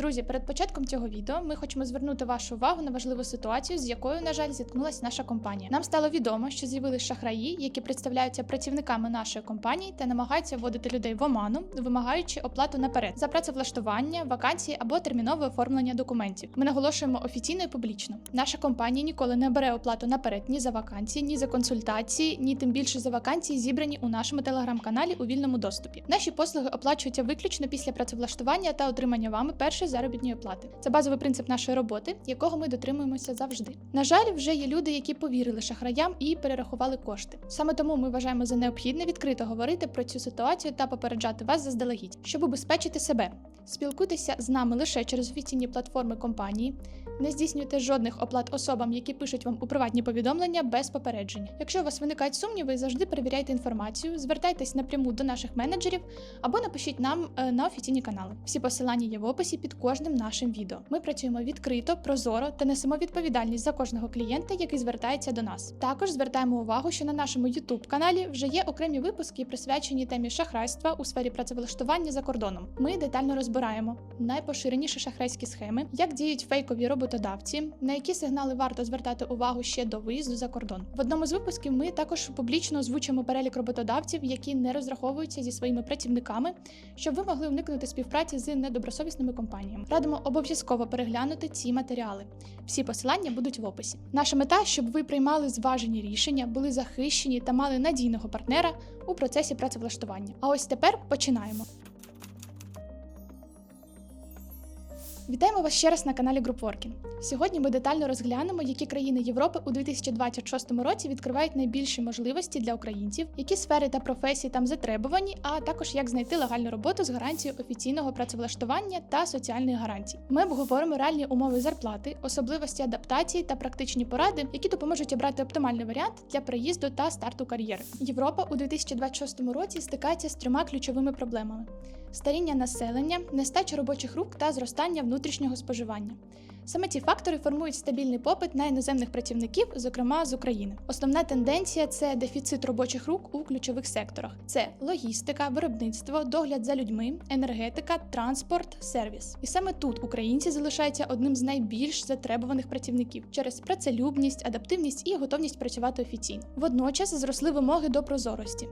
Друзі, перед початком цього відео ми хочемо звернути вашу увагу на важливу ситуацію, з якою, на жаль, зіткнулася наша компанія. Нам стало відомо, що з'явились шахраї, які представляються працівниками нашої компанії та намагаються вводити людей в оману, вимагаючи оплату наперед за працевлаштування, вакансії або термінове оформлення документів. Ми наголошуємо офіційно і публічно. Наша компанія ніколи не бере оплату наперед ні за вакансії, ні за консультації, ні тим більше за вакансії, зібрані у нашому телеграм-каналі у вільному доступі. Наші послуги оплачуються виключно після працевлаштування та отримання вами першої заробітної плати. Це базовий принцип нашої роботи, якого ми дотримуємося завжди. На жаль, вже є люди, які повірили шахраям і перерахували кошти. Саме тому ми вважаємо за необхідне відкрито говорити про цю ситуацію та попереджати вас заздалегідь, щоб убезпечити себе. Спілкуйтеся з нами лише через офіційні платформи компанії. Не здійснюйте жодних оплат особам, які пишуть вам у приватні повідомлення без попередження. Якщо у вас виникають сумніви, завжди перевіряйте інформацію, звертайтесь напряму до наших менеджерів або напишіть нам е, на офіційні канали. Всі посилання є в описі під кожним нашим відео. Ми працюємо відкрито, прозоро та несемо відповідальність за кожного клієнта, який звертається до нас. Також звертаємо увагу, що на нашому youtube каналі вже є окремі випуски, присвячені темі шахрайства у сфері працевлаштування за кордоном. Ми детально розбираємо найпоширеніші шахрайські схеми, як діють фейкові роботодавці, на які сигнали варто звертати увагу ще до виїзду за кордон. В одному з випусків ми також публічно озвучимо перелік роботодавців, які не розраховуються зі своїми працівниками, щоб ви могли уникнути співпраці з недобросовісними компаніями. Радимо обов'язково переглянути ці матеріали. Всі посилання будуть в описі. Наша мета, щоб ви приймали зважені рішення, були захищені та мали надійного партнера у процесі працевлаштування. А ось тепер починаємо. Вітаємо вас ще раз на каналі GroupWorking. Сьогодні ми детально розглянемо, які країни Європи у 2026 році відкривають найбільші можливості для українців, які сфери та професії там затребувані, а також як знайти легальну роботу з гарантією офіційного працевлаштування та соціальних гарантій. Ми обговоримо реальні умови зарплати, особливості адаптації та практичні поради, які допоможуть обрати оптимальний варіант для переїзду та старту кар'єри. Європа у 2026 році стикається з трьома ключовими проблемами: старіння населення, нестача робочих рук та зростання внутрішнього споживання. Саме ці фактори формують стабільний попит на іноземних працівників, зокрема з України. Основна тенденція це дефіцит робочих рук у ключових секторах: це логістика, виробництво, догляд за людьми, енергетика, транспорт, сервіс. І саме тут українці залишаються одним з найбільш затребуваних працівників через працелюбність, адаптивність і готовність працювати офіційно. Водночас зросли вимоги до прозорості.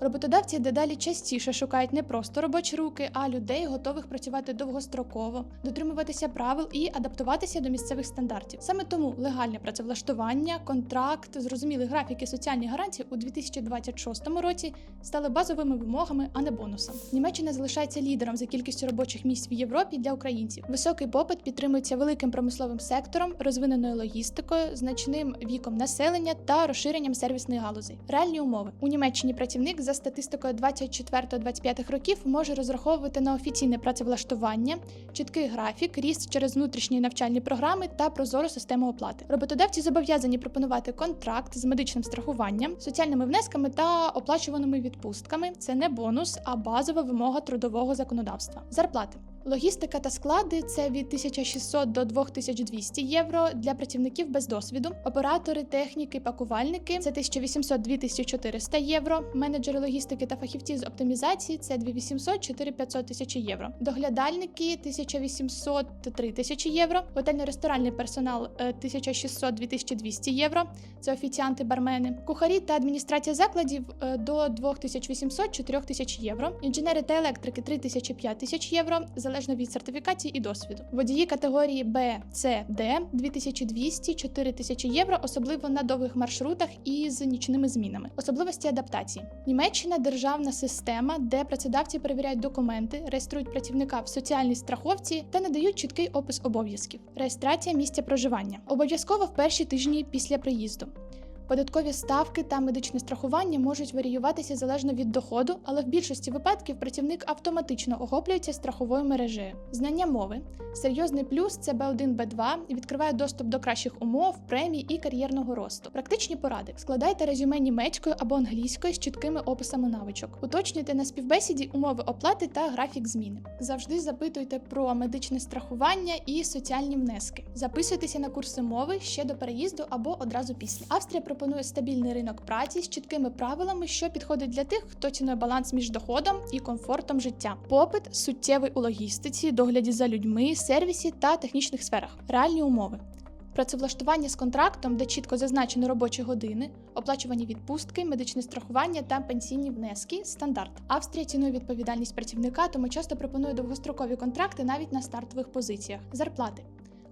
Роботодавці дедалі частіше шукають не просто робочі руки, а людей, готових працювати довгостроково, дотримуватися правил і адаптуватися до місцевих стандартів. Саме тому легальне працевлаштування, контракт, зрозумілі графіки, соціальні гарантії у 2026 році стали базовими вимогами, а не бонусом. Німеччина залишається лідером за кількістю робочих місць в Європі для українців. Високий попит підтримується великим промисловим сектором, розвиненою логістикою, значним віком населення та розширенням сервісних галузей. Реальні умови у Німеччині працівник за статистикою 24-25 років може розраховувати на офіційне працевлаштування, чіткий графік, ріст через внутрішні навчальні програми та прозору систему оплати. Роботодавці зобов'язані пропонувати контракт з медичним страхуванням, соціальними внесками та оплачуваними відпустками. Це не бонус, а базова вимога трудового законодавства. Зарплати. Логістика та склади це від 1600 до 2200 євро для працівників без досвіду. Оператори, техніки, пакувальники це 1800-2400 євро. Менеджери логістики та фахівці з оптимізації це 2800-4500 тисяч євро. Доглядальники 1800-3000 тисячі євро. Готельно-ресторанний персонал е, 1600-2200 євро. Це офіціанти, бармени. Кухарі та адміністрація закладів е, до 2800-4000 євро. Інженери та електрики 3000-5000 євро. Залежно від сертифікації і досвіду. Водії категорії Б, С, Д 2200-4000 євро, особливо на довгих маршрутах і з нічними змінами. Особливості адаптації. Німеччина державна система, де працедавці перевіряють документи, реєструють працівника в соціальній страховці та надають чіткий опис обов'язків. Реєстрація місця проживання. Обов'язково в перші тижні після приїзду. Податкові ставки та медичне страхування можуть варіюватися залежно від доходу, але в більшості випадків працівник автоматично охоплюється страховою мережею. Знання мови серйозний плюс це B1, B2 і відкриває доступ до кращих умов, премій і кар'єрного росту. Практичні поради: складайте резюме німецькою або англійською з чіткими описами навичок. Уточнюйте на співбесіді умови оплати та графік зміни. Завжди запитуйте про медичне страхування і соціальні внески. Записуйтеся на курси мови ще до переїзду або одразу після. Австрія пропонує стабільний ринок праці з чіткими правилами, що підходить для тих, хто цінує баланс між доходом і комфортом життя. Попит суттєвий у логістиці, догляді за людьми, сервісі та технічних сферах. Реальні умови. Працевлаштування з контрактом, де чітко зазначені робочі години, оплачувані відпустки, медичне страхування та пенсійні внески стандарт. Австрія цінує відповідальність працівника, тому часто пропонує довгострокові контракти навіть на стартових позиціях. Зарплати.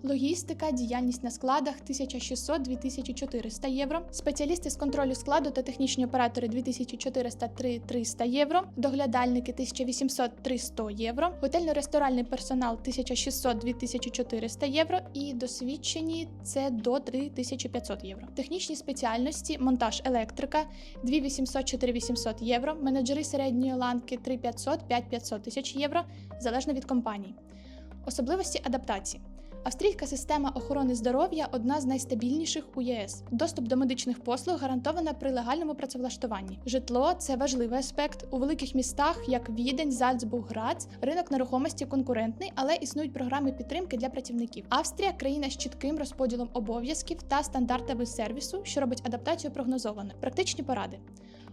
Логістика, діяльність на складах 1600-2400 євро, спеціалісти з контролю складу та технічні оператори 2400-300 євро, доглядальники 1800-300 євро, готельно-ресторальний персонал 1600-2400 євро і досвідчені це до 3500 євро. Технічні спеціальності, монтаж електрика 2800-4800 євро, менеджери середньої ланки 3500-5500 тисяч євро, залежно від компанії. Особливості адаптації. Австрійська система охорони здоров'я одна з найстабільніших у ЄС. Доступ до медичних послуг гарантовано при легальному працевлаштуванні. Житло це важливий аспект. У великих містах, як Відень, Зальцбург, Грац, ринок нерухомості конкурентний, але існують програми підтримки для працівників. Австрія країна з чітким розподілом обов'язків та стандартами сервісу, що робить адаптацію прогнозованою. Практичні поради.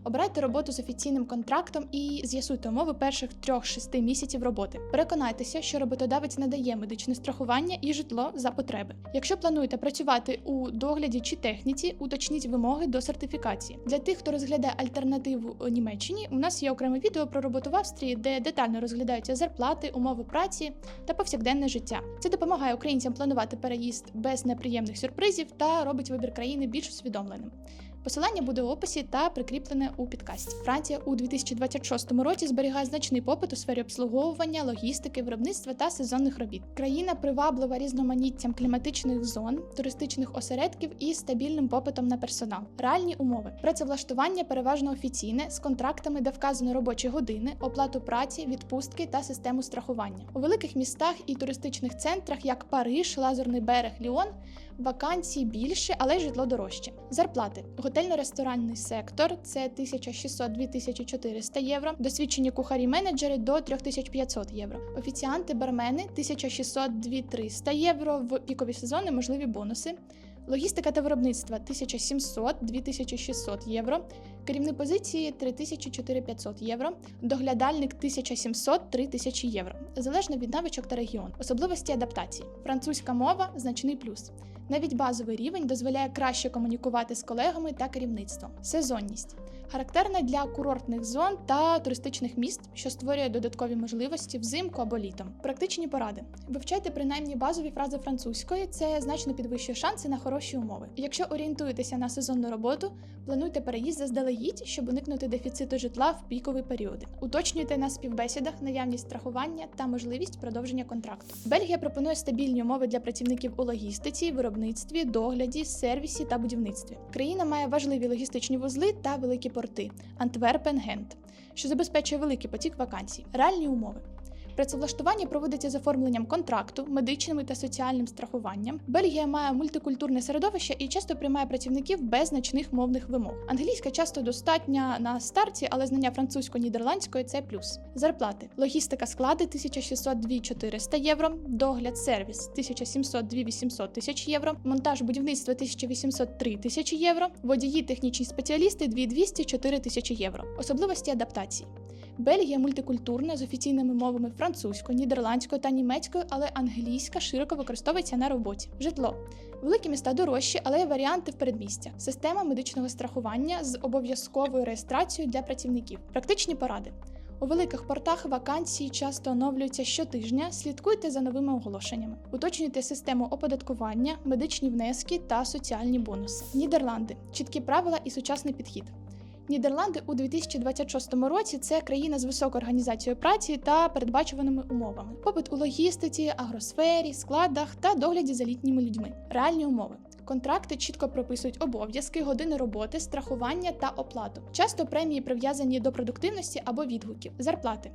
Обирайте роботу з офіційним контрактом і з'ясуйте умови перших 3-6 місяців роботи. Переконайтеся, що роботодавець надає медичне страхування і житло за потреби. Якщо плануєте працювати у догляді чи техніці, уточніть вимоги до сертифікації. Для тих, хто розглядає альтернативу у Німеччині, у нас є окреме відео про роботу в Австрії, де детально розглядаються зарплати, умови праці та повсякденне життя. Це допомагає українцям планувати переїзд без неприємних сюрпризів та робить вибір країни більш усвідомленим. Посилання буде в описі та прикріплене у підкасті. Франція у 2026 році зберігає значний попит у сфері обслуговування, логістики, виробництва та сезонних робіт. Країна приваблива різноманіттям кліматичних зон, туристичних осередків і стабільним попитом на персонал. Реальні умови: працевлаштування переважно офіційне з контрактами, де вказано робочі години, оплату праці, відпустки та систему страхування. У великих містах і туристичних центрах, як Париж, Лазурний берег, Ліон, вакансій більше, але й житло дорожче. Зарплати: готельно-ресторанний сектор це 1600-2400 євро, досвідчені кухарі-менеджери до 3500 євро, офіціанти, бармени 1600-2300 євро. В пікові сезони можливі бонуси. Логістика та виробництво 1700-2600 євро, керівні позиції 3000-4500 євро, доглядальник 1700-3000 євро, залежно від навичок та регіону. Особливості адаптації. Французька мова значний плюс. Навіть базовий рівень дозволяє краще комунікувати з колегами та керівництвом. Сезонність характерна для курортних зон та туристичних міст, що створює додаткові можливості взимку або літом. Практичні поради: вивчайте принаймні базові фрази французької, це значно підвищує шанси на хороші умови. Якщо орієнтуєтеся на сезонну роботу, плануйте переїзд заздалегідь, щоб уникнути дефіциту житла в пікові періоди. Уточнюйте на співбесідах наявність страхування та можливість продовження контракту. Бельгія пропонує стабільні умови для працівників у логістиці, виробництві, догляді, сервісі та будівництві. Країна має важливі логістичні вузли та великі порти Антверпен, Гент, що забезпечує великий потік вакансій. Реальні умови. Працевлаштування проводиться з оформленням контракту, медичним та соціальним страхуванням. Бельгія має мультикультурне середовище і часто приймає працівників без значних мовних вимог. Англійська часто достатня на старті, але знання французько-нідерландської це плюс. Зарплати: логістика склади 1600-2400 євро, догляд сервіс 1700-2800 тисяч євро, монтаж будівництва 1803 тисячі євро, водії технічні спеціалісти 2200-4 тисячі євро. Особливості адаптації. Бельгія мультикультурна з офіційними мовами французькою, нідерландською та німецькою, але англійська широко використовується на роботі. Житло. Великі міста дорожчі, але є варіанти в передмістя. Система медичного страхування з обов'язковою реєстрацією для працівників. Практичні поради. У великих портах вакансії часто оновлюються щотижня. Слідкуйте за новими оголошеннями. Уточнюйте систему оподаткування, медичні внески та соціальні бонуси. Нідерланди чіткі правила і сучасний підхід. Нідерланди у 2026 році це країна з високою організацією праці та передбачуваними умовами. Попит у логістиці, агросфері, складах та догляді за літніми людьми. Реальні умови. Контракти чітко прописують обов'язки, години роботи, страхування та оплату. Часто премії прив'язані до продуктивності або відгуків, зарплати.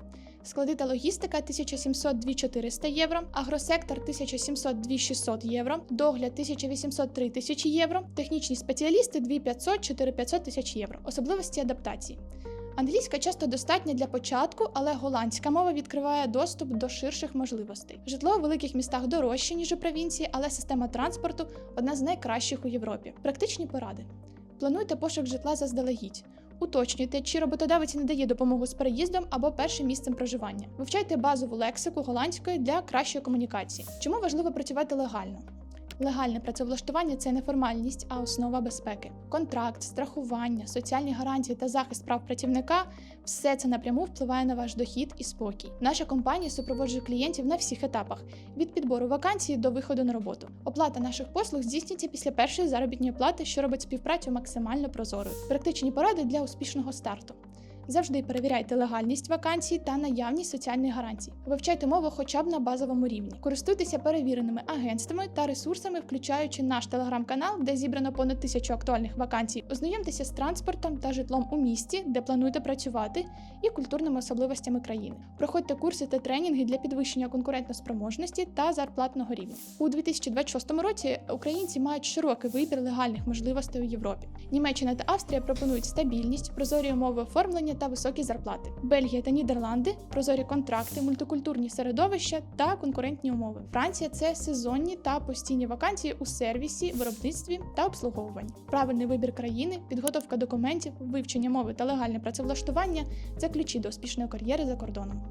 Склади та логістика 1700-2400 євро, агросектор 1700-2600 євро, догляд 1803 тисячі євро, технічні спеціалісти 2500-4500 тисяч євро. Особливості адаптації. Англійська часто достатня для початку, але голландська мова відкриває доступ до ширших можливостей. Житло у великих містах дорожче, ніж у провінції, але система транспорту одна з найкращих у Європі. Практичні поради. Плануйте пошук житла заздалегідь. Уточнюйте, чи роботодавець надає допомогу з переїздом або першим місцем проживання. Вивчайте базову лексику голландської для кращої комунікації. Чому важливо працювати легально? Легальне працевлаштування це не формальність, а основа безпеки. Контракт, страхування, соціальні гарантії та захист прав працівника все це напряму впливає на ваш дохід і спокій. Наша компанія супроводжує клієнтів на всіх етапах від підбору вакансії до виходу на роботу. Оплата наших послуг здійснюється після першої заробітної плати, що робить співпрацю максимально прозорою. Практичні поради для успішного старту. Завжди перевіряйте легальність вакансій та наявність соціальних гарантій. Вивчайте мову хоча б на базовому рівні. Користуйтеся перевіреними агентствами та ресурсами, включаючи наш телеграм-канал, де зібрано понад тисячу актуальних вакансій. Ознайомтеся з транспортом та житлом у місті, де плануєте працювати, і культурними особливостями країни. Проходьте курси та тренінги для підвищення конкурентоспроможності та зарплатного рівня. У 2026 році українці мають широкий вибір легальних можливостей у Європі. Німеччина та Австрія пропонують стабільність, прозорі умови оформлення та високі зарплати. Бельгія та Нідерланди прозорі контракти, мультикультурні середовища та конкурентні умови. Франція це сезонні та постійні вакансії у сервісі, виробництві та обслуговуванні. Правильний вибір країни, підготовка документів, вивчення мови та легальне працевлаштування це ключі до успішної кар'єри за кордоном.